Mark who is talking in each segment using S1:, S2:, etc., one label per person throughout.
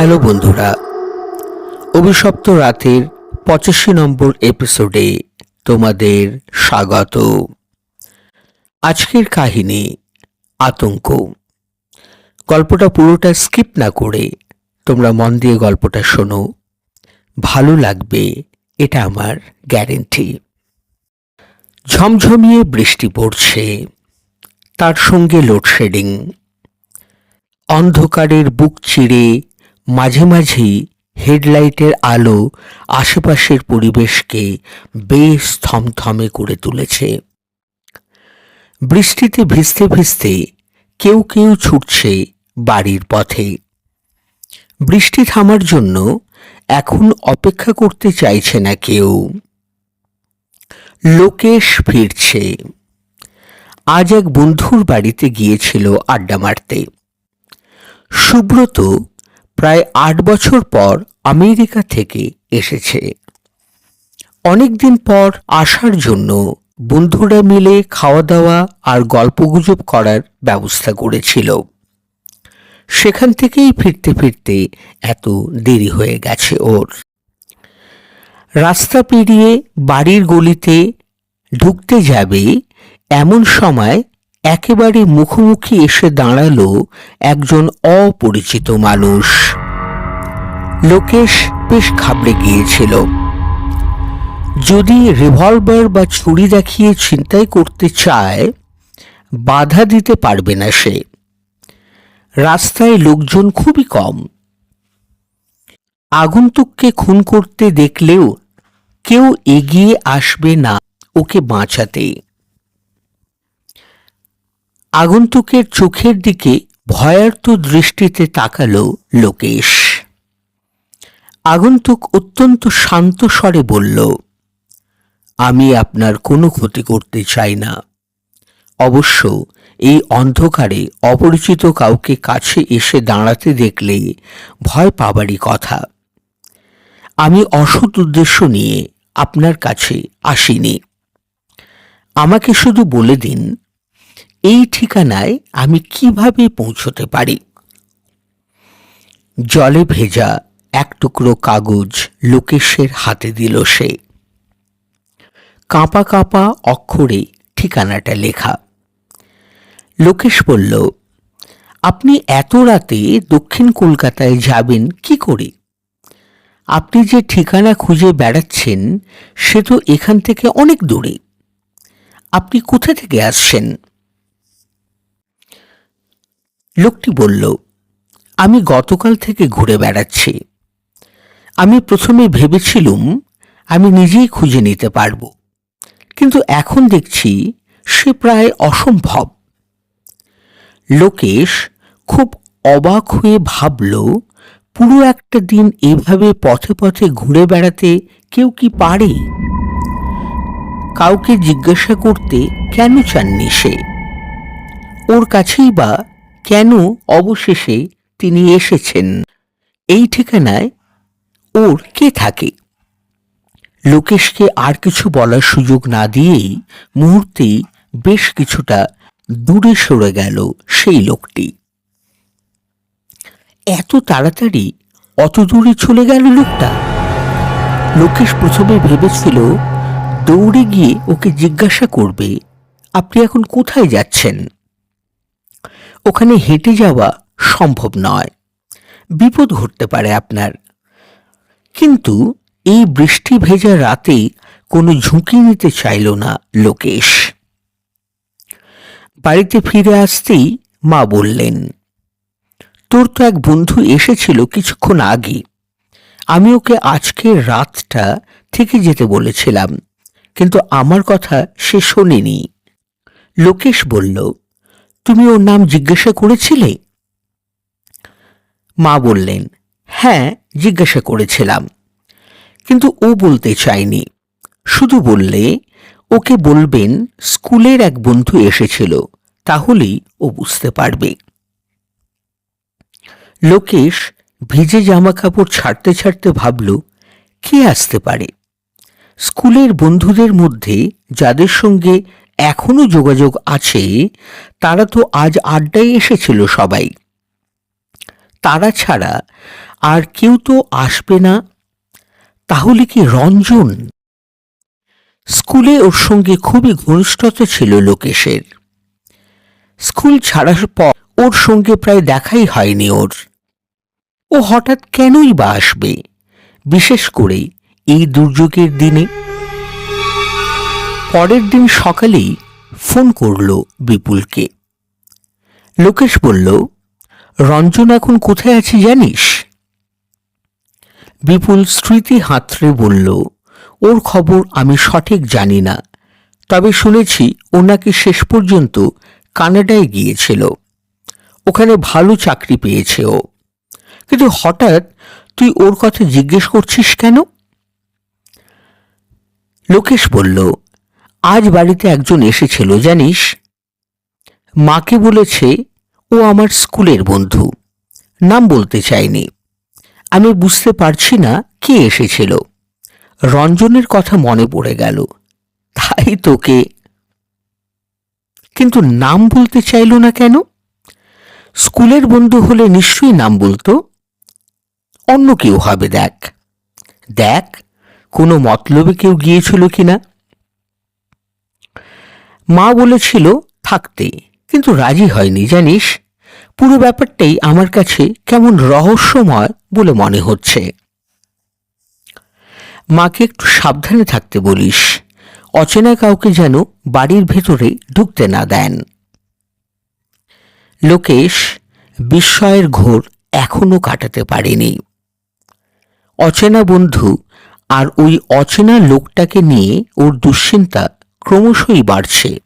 S1: Hello বন্ধুরা, অভিশপ্ত রাতের পঁচাশি নম্বর এপিসোডে তোমাদের স্বাগত। আজকের কাহিনী, আতঙ্ক। গল্পটা পুরোটা স্কিপ না করে তোমরা মন দিয়ে গল্পটা শোনো। ভালো লাগবে, এটা আমার গ্যারেন্টি ঝমঝমিয়ে বৃষ্টি পড়ছে, তার সঙ্গে লোডশেডিং অন্ধকারের বুক চিরে মাঝে মাঝেই হেডলাইটের আলো আশেপাশের পরিবেশকে বেশ থমথমে করে তুলেছে। বৃষ্টিতে ভিজতে ভিজতে কেউ কেউ ছুটছে বাড়ির পথে। বৃষ্টি থামার জন্য এখন অপেক্ষা করতে চাইছে না কেউ। লোকেশ ফিরছে। আজ এক বন্ধুর বাড়িতে গিয়েছিল আড্ডা মারতে। সুব্রত প্রায় আট বছর পর আমেরিকা থেকে এসেছে। অনেকদিন পর আসার জন্য বন্ধুরা মিলে খাওয়া দাওয়া আর গল্পগুজব করার ব্যবস্থা করেছিল। সেখান থেকেই ফিরতে ফিরতে এত দেরি হয়ে গেছে ওর। রাস্তা পেরিয়ে বাড়ির গলিতে ঢুকতে যাবে এমন সময় একেবারে মুখোমুখি এসে দাঁড়াল একজন অপরিচিত মানুষ। লোকেশ বেশ ঘাবড়ে গিয়েছিল। যদি রিভলভার বা ছুরি দেখিয়ে ছিনতাই করতে চায়, বাধা দিতে পারবে না সে। রাস্তায় লোকজন খুবই কম। আগন্তুককে খুন করতে দেখলেও কেউ এগিয়ে আসবে না ওকে বাঁচাতে। আগন্তুকের চোখের দিকে ভয়ার্ত দৃষ্টিতে তাকালো লোকেশ। আগন্তুক অত্যন্ত শান্ত স্বরে বলল, আমি আপনার কোনো ক্ষতি করতে চাই না। অবশ্য এই অন্ধকারে অপরিচিত কাউকে কাছে এসে দাঁড়াতে দেখলে ভয় পাবারই কথা। আমি অসৎ উদ্দেশ্য নিয়ে আপনার কাছে আসিনি। আমাকে শুধু বলে দিন এই ঠিকানায় আমি কীভাবে পৌঁছতে পারি? জলে ভেজা এক টুকরো কাগজ লোকেশের হাতে দিল সে। কাঁপা কাঁপা অক্ষরে ঠিকানাটা লেখা। লোকেশ বলল, আপনি এত রাতে দক্ষিণ কলকাতায় যাবেন কি করে? আপনি যে ঠিকানা খুঁজে বেড়াচ্ছেন, সে তো এখান থেকে অনেক দূরে। আপনি কোথা থেকে আসছেন? লোকটি বলল, আমি গতকাল থেকে ঘুরে বেড়াচ্ছি। আমি প্রথমে ভেবেছিলুম আমি নিজেই খুঁজে নিতে পারব, কিন্তু এখন দেখছি সে প্রায় অসম্ভব। লোকেশ খুব অবাক হয়ে ভাবল, পুরো একটা দিন এভাবে পথে পথে ঘুরে বেড়াতে কেউ কি পারে? কাউকে জিজ্ঞাসা করতে কেন চাননি সে? ওর কাছেই বা কেন অবশেষে তিনি এসেছেন? এই ঠিকানায় ওর কে থাকে? লোকেশকে আর কিছু বলার সুযোগ না দিয়েই মুহূর্তেই বেশ কিছুটা দূরে সরে গেল সেই লোকটি। এত তাড়াতাড়ি অত দূরে চলে গেল লোকটা? লোকেশ প্রথমে ভেবেছিল দৌড়ে গিয়ে ওকে জিজ্ঞাসা করবে, আপনি এখন কোথায় যাচ্ছেন? ওখানে হেঁটে যাওয়া সম্ভব নয়। বিপদ ঘটতে পারে আপনার। কিন্তু এই বৃষ্টি ভেজা রাতে কোনো ঝুঁকি নিতে চাইল না লোকেশ। বাড়িতে ফিরে আসতেই মা বললেন, তোর তো এক বন্ধু এসেছিল কিছুক্ষণ আগে। আমি ওকে আজকের রাতটা থেকে যেতে বলেছিলাম, কিন্তু আমার কথা সে শোনেনি। লোকেশ বলল তুমি ওর নাম জিজ্ঞাসা করেছিলে? মা বললেন হ্যাঁ জিজ্ঞাসা করেছিলাম। কিন্তু ও বলতে চায়নি। শুধু বললে, ওকে বলবেন, স্কুলের এক বন্ধু এসেছিল, তাহলেই ও বুঝতে পারবে। লোকেশ ভিজে জামা কাপড় ছাড়তে ছাড়তে ভাবল, কে আসতে পারে? স্কুলের বন্ধুদের মধ্যে যাদের সঙ্গে এখনও যোগাযোগ আছে, তারা তো আজ আড্ডায় এসেছিল সবাই। তারা ছাড়া আর কেউ তো আসবে না। তাহলে কি রঞ্জন? স্কুলে ওর সঙ্গে খুবই ঘনিষ্ঠতা ছিল লোকেশের। স্কুল ছাড়ার পর ওর সঙ্গে প্রায় দেখাই হয়নি ওর। ও হঠাৎ কেনই বা আসবে? বিশেষ করে এই দুর্যোগের দিনে। পরের দিন সকালেই ফোন করল বিপুলকে। লোকেশ বলল, রঞ্জন এখন কোথায় আছে জানিস? বিপুল স্মৃতি হাতড়ে বলল, ওর খবর আমি সঠিক জানি না, তবে শুনেছি ও নাকি শেষ পর্যন্ত কানাডায় গিয়েছিল। ওখানে ভালো চাকরি পেয়েছে ও। কিন্তু হঠাৎ তুই ওর কথা জিজ্ঞেস করছিস কেন? লোকেশ বলল আজ বাড়িতে একজন এসেছিল, জানিস? মাকে বলেছে, ও আমার স্কুলের বন্ধু। নাম বলতে চাইনি। আমি বুঝতে পারছি না কে এসেছিল। রঞ্জনের কথা মনে পড়ে গেল। তাই তোকে কিন্তু নাম বলতে চাইল না কেন? স্কুলের বন্ধু হলে নিশ্চয়ই নাম বলতো। অন্য কেউ হবে, দেখ। দেখ, কোনো মতলবে কেউ গিয়েছিল কিনা? মা বলেছিল, থাকতে। কিন্তু রাজি হয়নি, জানিস? পুরো ব্যাপারটাই আমার কাছে কেমন রহস্যময় বলে মনে হচ্ছে। মাকে একটু সাবধানে থাকতে বলিস। অচেনা কাউকে যেন বাড়ির ভেতরে ঢুকতে না দেন। লোকেশ বিস্ময়ের ঘোর এখনও কাটাতে পারেনি। অচেনা বন্ধু আর ওই অচেনা লোকটাকে নিয়ে ওর দুশ্চিন্তা ক্রমশই বাড়ছে।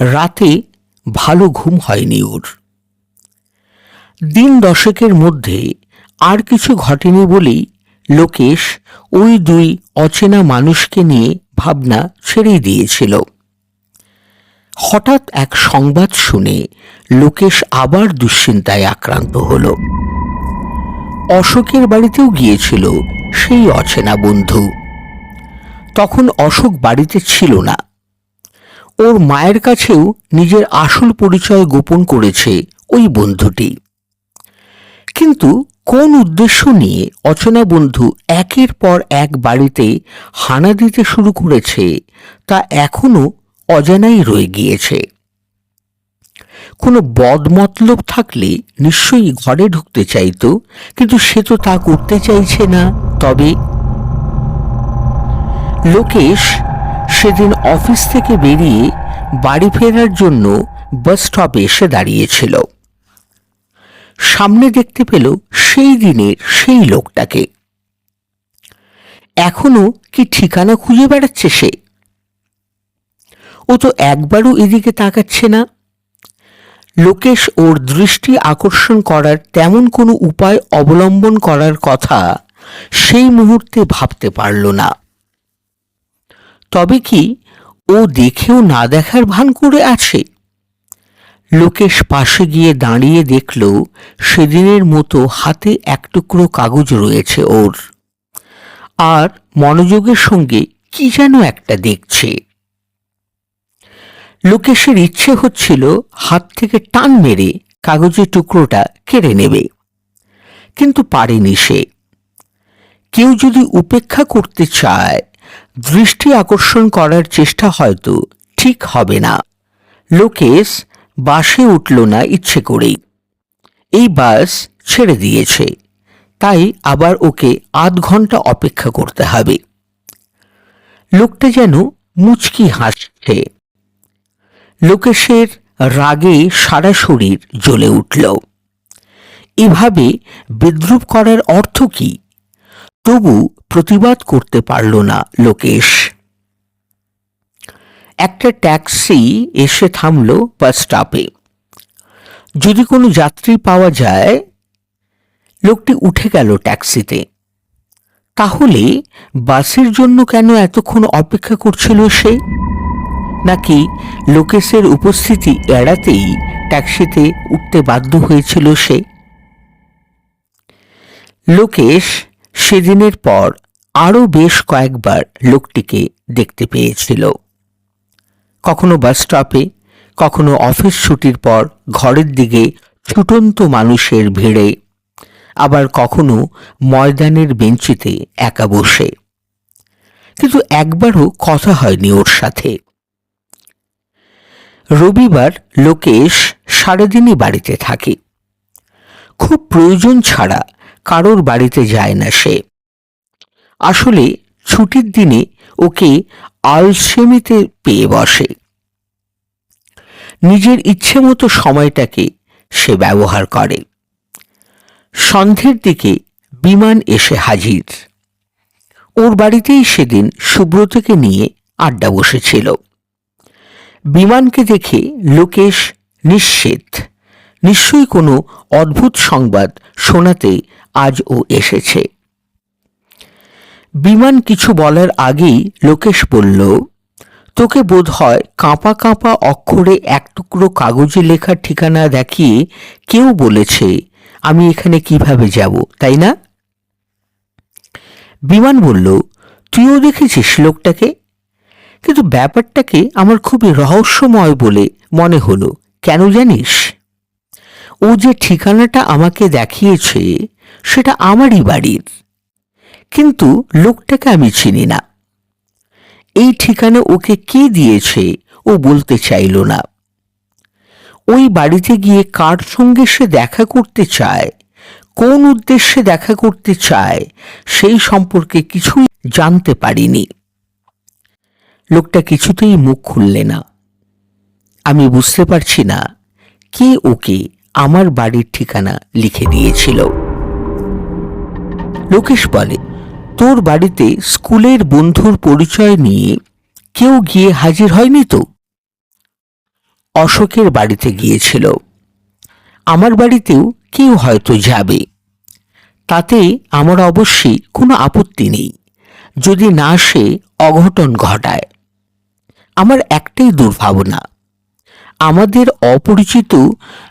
S1: রাতে ভালো ঘুম হয়নি ওর। দিন দশেকের মধ্যে আর কিছু ঘটেনি বলেই লোকেশ ওই দুই অচেনা মানুষকে নিয়ে ভাবনা ছেড়েই দিয়েছিল। হঠাৎ এক সংবাদ শুনে লোকেশ আবার দুশ্চিন্তায় আক্রান্ত হল। অশোকের বাড়িতেও গিয়েছিল সেই অচেনা বন্ধু। তখন অশোক বাড়িতে ছিল না। ওর মায়ের কাছেও নিজের আসল পরিচয় গোপন করেছে ওই বন্ধুটি। কিন্তু কোন উদ্দেশ্য নিয়ে অচেনা বন্ধু একের পর এক বাড়িতে হানা দিতে শুরু করেছে, তা এখনও অজানাই রয়ে গিয়েছে। কোনো বদমতলব থাকলে নিশ্চয়ই ঘরে ঢুকতে চাইতো, কিন্তু সে তো তা করতে চাইছে না, তবে লোকেশ সেদিন অফিস থেকে বেরিয়ে বাড়ি ফেরার জন্য বাস স্টপে এসে দাঁড়িয়েছিল। সামনে দেখতে পেল সেই দিনের সেই লোকটাকে। এখনও কি ঠিকানা খুঁজে বেড়াচ্ছে সে? ও তো একবারও এদিকে তাকাচ্ছে না। লোকেশ ওর দৃষ্টি আকর্ষণ করার তেমন কোনো উপায় অবলম্বন করার কথা সেই মুহূর্তে ভাবতে পারল না। তবে কি ও দেখেও না দেখার ভান করে আছে? লোকেশ পাশে গিয়ে দাঁড়িয়ে দেখল সেদিনের মতো হাতে এক টুকরো কাগজ রয়েছে ওর। আর মনোযোগের সঙ্গে কি যেন একটা দেখছে। লোকেশের ইচ্ছে হচ্ছিল হাত থেকে টান মেরে কাগজের টুকরোটা কেড়ে নেবে। কিন্তু পারেনি সে। কেউ যদি উপেক্ষা করতে চায় দৃষ্টি আকর্ষণ করার চেষ্টা হয়তো ঠিক হবে না। লোকেশ বাসে উঠল না ইচ্ছে করেই। এই বাস ছেড়ে দিয়েছে। তাই আবার ওকে আধ ঘণ্টা অপেক্ষা করতে হবে। লোকটা যেন মুচকি হাসছে। লোকেশের রাগে সারা শরীর জ্বলে উঠল। এভাবে বিদ্রুপ করার অর্থ কি? তবু প্রতিবাদ করতে পারল না লোকেশ। একটা ট্যাক্সি এসে থামল বাস স্টপে। যদি কোনো যাত্রী পাওয়া যায়, লোকটি উঠে গেল ট্যাক্সিতে। তাহলে বাসের জন্য কেন এতক্ষণ অপেক্ষা করছিল সে? নাকি লোকেশের উপস্থিতি এড়াতেই ট্যাক্সিতে উঠতে বাধ্য হয়েছিল সে? লোকেশ সেদিনের পর আরও বেশ কয়েকবার লোকটিকে দেখতে পেয়েছিল। কখনো বাস স্টপে, কখনো অফিস ছুটির পর ঘরের দিকে ছুটন্ত মানুষের ভিড়ে, আবার কখনো ময়দানের বেঞ্চিতে একা বসে। কিন্তু একবারও কথা হয়নি ওর সাথে। রবিবার লোকেশ সারাদিনই বাড়িতে থাকে। খুব প্রয়োজন ছাড়া কারোর বাড়িতে যায় না সে। আসলে ছুটির দিনে ওকে আলসেমিতে পেয়ে বসে। নিজের ইচ্ছে মতো সময়টাকে সে ব্যবহার করে। সন্ধ্যের দিকে বিমান এসে হাজির। ওর বাড়িতেই সেদিন সুব্রতকে নিয়ে আড্ডা বসেছিল। বিমানকে দেখে লোকেশ নিশ্চিত। নিশ্চয়ই কোনো অদ্ভুত সংবাদ শোনাতে আজ ও এসেছে। বিমান কিছু বলার আগেই লোকেশ বলল, তোকে বোধ হয় কাঁপা কাঁপা অক্ষরে এক টুকরো কাগজে লেখার ঠিকানা দেখিয়ে কেউ বলেছে আমি এখানে কীভাবে যাব, তাই না? বিমান বলল, তুইও দেখেছিস লোকটাকে? কিন্তু ব্যাপারটাকে আমার খুবই রহস্যময় বলে মনে হলো, কেন জানিস? ও যে ঠিকানাটা আমাকে দেখিয়েছে, সেটা আমারই বাড়ির। কিন্তু লোকটাকে আমি চিনি না। এই ঠিকানা ওকে কে দিয়েছে, ও বলতে চাইল না। ওই বাড়িতে গিয়ে কার সঙ্গে সে দেখা করতে চায়, কোন উদ্দেশ্যে দেখা করতে চায়, সেই সম্পর্কে কিছুই জানতে পারিনি। লোকটা কিছুতেই মুখ খুললে না। আমি বুঝতে পারছি না, কে ওকে আমার বাড়ির ঠিকানা লিখে দিয়েছিল। লোকেশ বলে, তোর বাড়িতে স্কুলের বন্ধুর পরিচয় নিয়ে কেউ গিয়ে হাজির হয়নি তো? অশোকের বাড়িতে গিয়েছিল। আমার বাড়িতেও কেউ হয়তো যাবে। তাতে আমার অবশ্যই কোনো আপত্তি নেই। যদি না সে অঘটন ঘটায়। আমার একটাই দুর্ভাবনা আমাদের অপরিচিত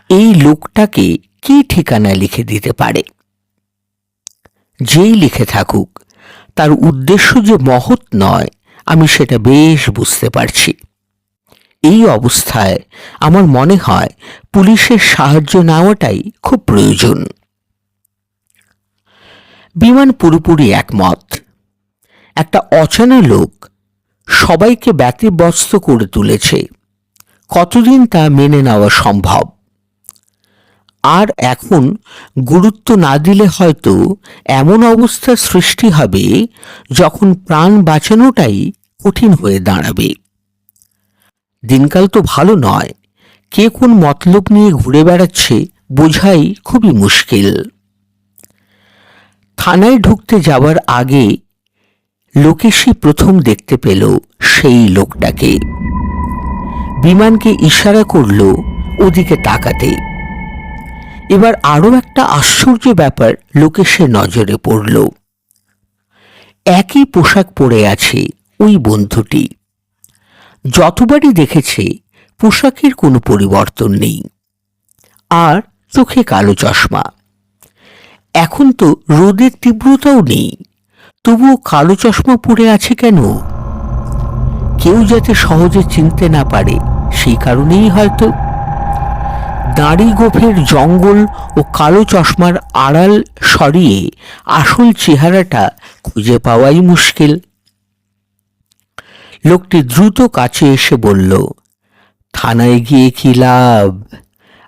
S1: এই লোকটাকে কি ঠিকানা লিখে দিতে পারে? যেই লিখে থাকুক, তার উদ্দেশ্য যে মহৎ নয়, আমি সেটা বেশ বুঝতে পারছি। এই অবস্থায় আমার মনে হয় পুলিশের সাহায্য নেওয়াটাই খুব প্রয়োজন। বিমান পুরোপুরি একমত। একটা অচেনা লোক সবাইকে ব্যতিব্যস্ত করে তুলেছে। কতদিন তা মেনে নেওয়া সম্ভব? আর এখন গুরুত্ব না দিলে হয়তো এমন অবস্থার সৃষ্টি হবে যখন প্রাণ বাঁচানোটাই কঠিন হয়ে দাঁড়াবে। দিনকাল তো ভালো নয়, কে কোন মতলব নিয়ে ঘুরে বেড়াচ্ছে বোঝাই খুবই মুশকিল। থানায় ঢুকতে যাওয়ার আগে লোকেশই প্রথম দেখতে পেল সেই লোকটাকে। বিমানকে ইশারা করল ওদিকে তাকাতে। এবার আরও একটা আশ্চর্য ব্যাপার লোকেশের নজরে পড়ল। একই পোশাক পরে আছে ওই বন্ধুটি। যতবারই দেখেছে, পোশাকের কোনো পরিবর্তন নেই। আর চোখে কালো চশমা। এখন তো রোদের তীব্রতাও নেই। তবুও কালো চশমা পরে আছে কেন? কেউ যাতে সহজে চিনতে না পারে, সেই কারণেই হয়তো। দাড়ি গোফের জঙ্গল ও কালো চশমার আড়াল সরিয়ে আসল চেহারাটা খুঁজে পাওয়াই মুশকিল। লোকটি দ্রুত কাছে এসে বলল, থানায় গিয়ে কি লাভ?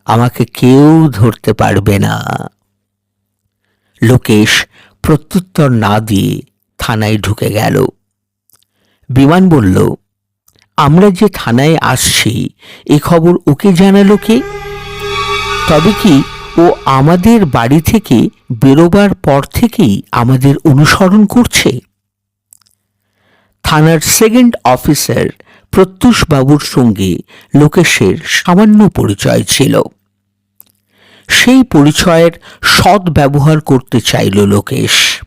S1: আমাকে কেউ ধরতে পারবে না। লোকেশ প্রত্যুত্তর না দিয়ে থানায় ঢুকে গেল। বিমান বলল, আমরা যে থানায় আসছি, এ খবর ওকে জানালো কে? তবে কি ও আমাদের বাড়ি থেকে বেরোবার পর থেকেই আমাদের অনুসরণ করছে? থানার সেকেন্ড অফিসার প্রত্যুষ বাবুর সঙ্গে লোকেশের সামান্য পরিচয় ছিল। সেই পরিচয়ের সৎ ব্যবহার করতে চাইল লোকেশ।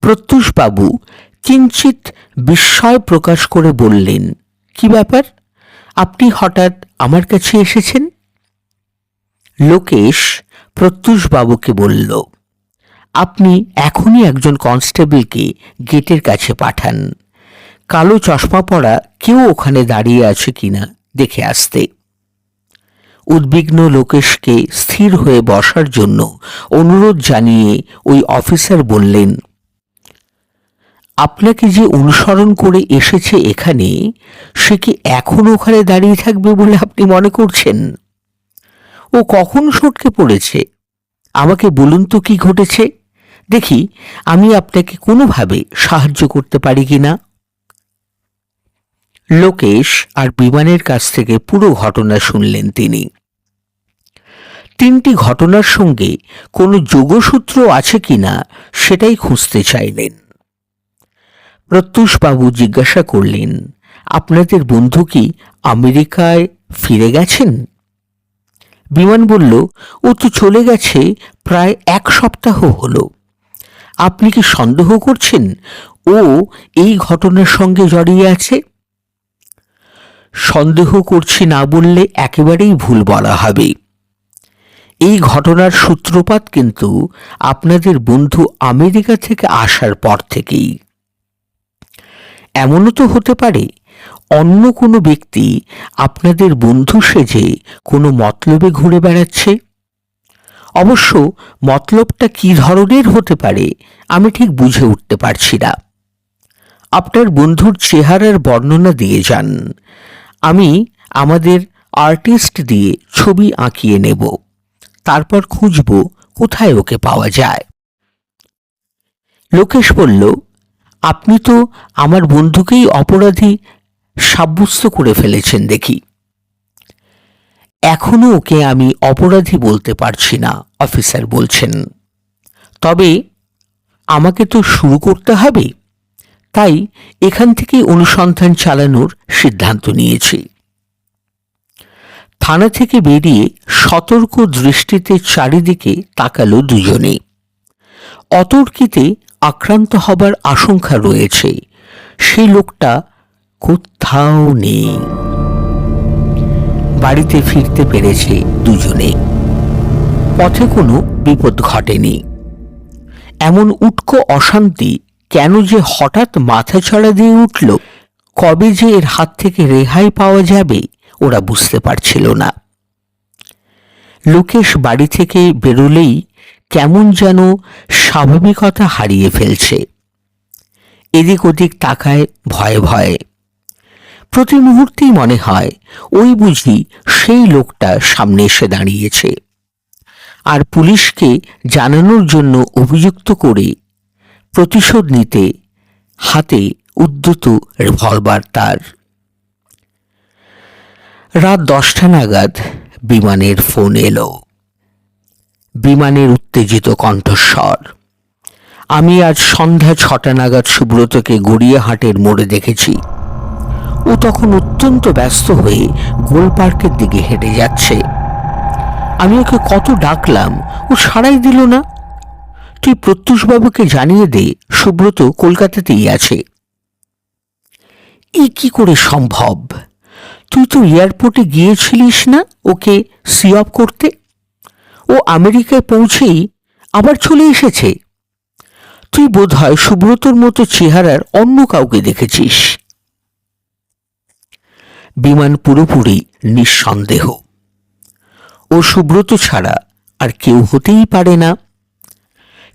S1: প্রত্যুষ বাবু কিঞ্চিত বিস্ময় প্রকাশ করে বললেন, কি ব্যাপার? আপনি হঠাৎ আমার কাছে এসেছেন? লোকেশ প্রত্যুষ বাবুকে বলল, আপনি এখনই একজন কনস্টেবলকে গেটের কাছে পাঠান। কালো চশমা পরা কেউ ওখানে দাঁড়িয়ে আছে কিনা দেখে আসতে। উদ্বিগ্ন লোকেশকে স্থির হয়ে বসার জন্য অনুরোধ জানিয়ে ওই অফিসার বললেন আপনাকে যে অনুসরণ করে এসেছে এখানে, সে কি এখন ওখানে দাঁড়িয়ে থাকবে বলে আপনি মনে করছেন? ও কখন সটকে পড়েছে? আমাকে বলুন তো কি ঘটেছে? দেখি, আমি আপনাকে কোনোভাবে সাহায্য করতে পারি কিনা লোকেশ আর বিমানের কাছ থেকে পুরো ঘটনা শুনলেন তিনি। তিনটি ঘটনার সঙ্গে কোনো যোগসূত্র আছে কিনা সেটাই খুঁজতে চাইলেন। প্রত্যুষবাবু জিজ্ঞাসা করলেন, আপনাদের বন্ধু কি আমেরিকায় ফিরে গেছেন? বিমান বলল, ও তো চলে গেছে প্রায় এক সপ্তাহ হলো। আপনি কি সন্দেহ করছেন? ও এই ঘটনার সঙ্গে জড়িয়ে আছে? সন্দেহ করছি না বললে একেবারেই ভুল বলা হবে। এই ঘটনার সূত্রপাত কিন্তু আপনাদের বন্ধু আমেরিকা থেকে আসার পর থেকেই। এমনও তো হতে পারে, অন্য কোনো ব্যক্তি আপনাদের বন্ধু সেজে কোনো মতলবে ঘুরে বেড়াচ্ছে? অবশ্য মতলবটা কি ধরনের হতে পারে, আমি ঠিক বুঝে উঠতে পারছি না। আপনার বন্ধুর চেহারার বর্ণনা দিয়ে যান। আমি আমাদের আর্টিস্ট দিয়ে ছবি আঁকিয়ে নেব, তারপর খুঁজব কোথায় ওকে পাওয়া যায়। লোকেশ বলল আপনি তো আমার বন্ধুকেই অপরাধী সাব্যস্ত করে ফেলেছেন দেখি। এখনও ওকে আমি অপরাধী বলতে পারছি না, অফিসার বলছেন। তবে আমাকে তো শুরু করতে হবে। তাই এখান থেকে অনুসন্ধান চালানোর সিদ্ধান্ত নিয়েছি। থানা থেকে বেরিয়ে সতর্ক দৃষ্টিতে চারিদিকে তাকালো দুজনে অতর্কিতে আক্রান্ত হবার আশঙ্কা রয়েছে। সেই লোকটা কোথাও নেই। বাড়িতে ফিরতে পেরেছে দুজনে। পথে কোনো বিপদ ঘটেনি। এমন উটকো অশান্তি কেন যে হঠাৎ মাথা ছড়া দিয়ে উঠল, কবে যে এর হাত থেকে রেহাই পাওয়া যাবে, ওরা বুঝতে পারছিল না। লোকেশ বাড়ি থেকে বেরোলেই কেমন যেন স্বাভাবিকতা হারিয়ে ফেলছে। এদিক ওদিক তাকায় ভয়ে ভয়ে। প্রতি মুহূর্তেই মনে হয়, ওই বুঝি সেই লোকটা সামনে এসে দাঁড়িয়েছে। আর পুলিশকে জানানোর জন্য অভিযুক্ত করে প্রতিশোধ নিতে হাতে উদ্যত রিভলভার তার। রাত দশটা নাগাদ বিমানের ফোন এলো। বিমানের উত্তেজিত কণ্ঠস্বর। আমি আজ সন্ধ্যা ছটা নাগাদ সুব্রতকে গড়িয়াহাটের মোড়ে দেখেছি। ও তখন অত্যন্ত ব্যস্ত হয়ে গোল পার্কের দিকে হেঁটে যাচ্ছে। আমি ওকে কত ডাকলাম, ও সাড়াই দিল না? তুই প্রত্যুষবাবুকে জানিয়ে দে, সুব্রত কলকাতাতেই আছে। এ কি করে সম্ভব? তুই তো এয়ারপোর্টে গিয়েছিলিস না ওকে সি অফ করতে? ও আমেরিকায় পৌঁছেই আবার চলে এসেছে। তুই বোধহয় সুব্রতর মতো চেহারার অন্য কাউকে দেখেছিস। বিমান পুরোপুরি নিঃসন্দেহ। ও সুব্রত ছাড়া আর কেউ হতেই পারে না।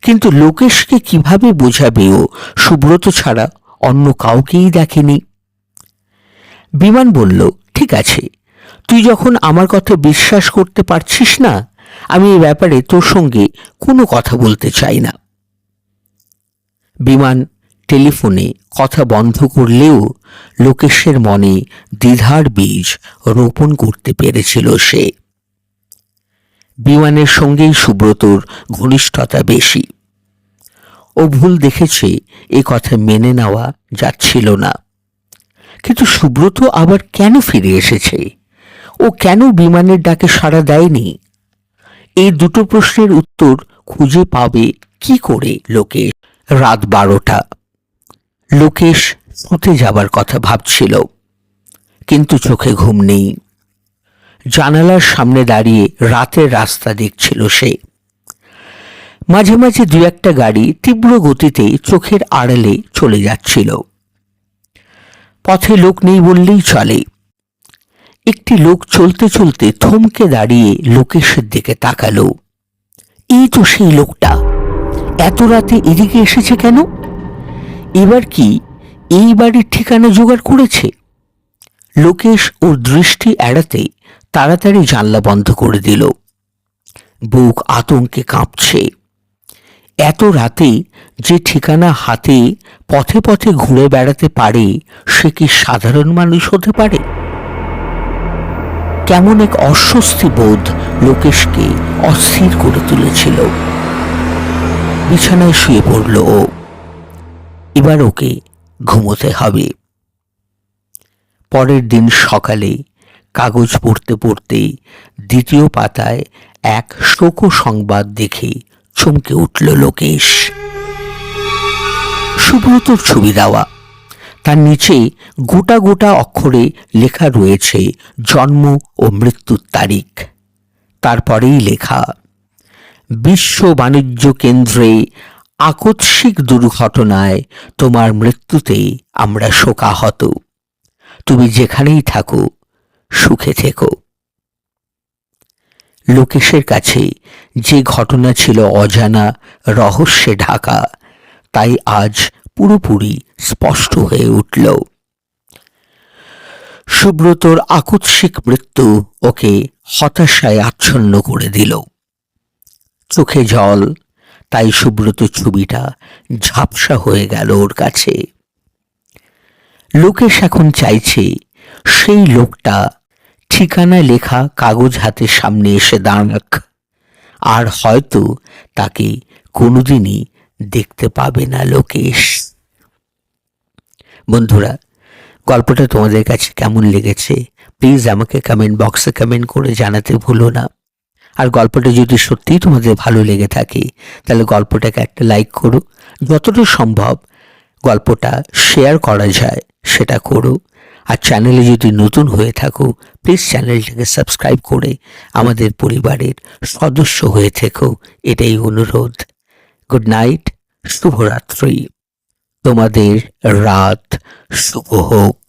S1: কিন্তু লোকেশকে কীভাবে বোঝাবে ও সুব্রত ছাড়া অন্য কাউকেই দেখেনি। বিমান বলল, ঠিক আছে, তুই যখন আমার কথা বিশ্বাস করতে পারছিস না আমি এই ব্যাপারে তোর সঙ্গে কোনো কথা বলতে চাই না। বিমান টেলিফোনে কথা বন্ধ করলেও লোকেশের মনে দ্বিধার বীজ রোপণ করতে পেরেছিল সে। বিমানের সঙ্গেই সুব্রতর ঘনিষ্ঠতা বেশি। ও ভুল দেখেছে এ কথা মেনে নেওয়া যাচ্ছিল না। কিন্তু সুব্রত আবার কেন ফিরে এসেছে? ও কেন বিমানের ডাকে সাড়া দেয়নি? এই দুটো প্রশ্নের উত্তর খুঁজে পাবে কি করে লোকেশ? রাত বারোটা। লোকেশ শুতে যাবার কথা ভাবছিল, কিন্তু চোখে ঘুম নেই। জানালার সামনে দাঁড়িয়ে রাতের রাস্তা দেখছিল সে। মাঝে মাঝে দু একটা গাড়ি তীব্র গতিতে চোখের আড়ালে চলে যাচ্ছিল। পথে লোক নেই বললেই চলে। একটি লোক চলতে চলতে থমকে দাঁড়িয়ে লোকেশের দিকে তাকালো। এই তো সেই লোকটা। এত রাতে এদিকে এসেছে কেন? এবার কি এই বাড়ির ঠিকানা জোগাড় করেছে? লোকেশ ওর দৃষ্টি এড়াতে তাড়াতাড়ি জানলা বন্ধ করে দিল। বুক আতঙ্কে কাঁপছে। এত রাতে যে ঠিকানা হাতে পথে পথে ঘুরে বেড়াতে পারে, সে কি সাধারণ মানুষ হতে পারে? কেমন এক অস্বস্তি বোধ লোকেশকে অস্থির করে তুলেছিল। বিছানায় শুয়ে পড়ল ও। এবার ওকে ঘুমোতে হবে। পরের দিন সকালে কাগজ পড়তে পড়তে দ্বিতীয় পাতায় এক শোক সংবাদ দেখে চমকে উঠল লোকেশ। সুব্রতর ছবি দেওয়া তার নিচে গোটা গোটা অক্ষরে লেখা রয়েছে জন্ম ও মৃত্যুর তারিখ। তারপরেই লেখা, বিশ্ব বাণিজ্য কেন্দ্রে আকস্মিক দুর্ঘটনায় তোমার মৃত্যুতে আমরা শোকাহত। তুমি যেখানেই থাকো, সুখে থেকো লোকেশের কাছে যে ঘটনা ছিল অজানা, রহস্যে ঢাকা, তাই আজ পুরোপুরি স্পষ্ট হয়ে উঠল। সুব্রতর আকস্মিক মৃত্যু ওকে হতাশায় আচ্ছন্ন করে দিল। চোখে জল, তাই সুব্রত ছবিটা ঝাপসা হয়ে গেল ওর কাছে। লোকেশ এখন চাইছে সেই লোকটা ঠিকানা লেখা কাগজ হাতের সামনে এসে দাঁড়াক, আর হয়তো তাকে কোনোদিনই দেখতে পাবে না লোকেশ। বন্ধুরা, গল্পটা তোমাদের কাছে কেমন লেগেছে? প্লিজ আমাকে কমেন্ট বক্সে কমেন্ট করে জানাতে ভুলো না। আর গল্পটা যদি সত্যিই তোমাদের ভালো লেগে থাকে, তাহলে গল্পটাকে একটা লাইক করো। যতটা সম্ভব গল্পটা শেয়ার করা যায়, সেটা করো। আর চ্যানেলে যদি নতুন হয়ে থাকো প্লিজ চ্যানেলটাকে সাবস্ক্রাইব করে আমাদের পরিবারের সদস্য হয়ে থেকো। এটাই অনুরোধ। গুড নাইট শুভরাত্রি। তোমাদের রাত শুভ হোক।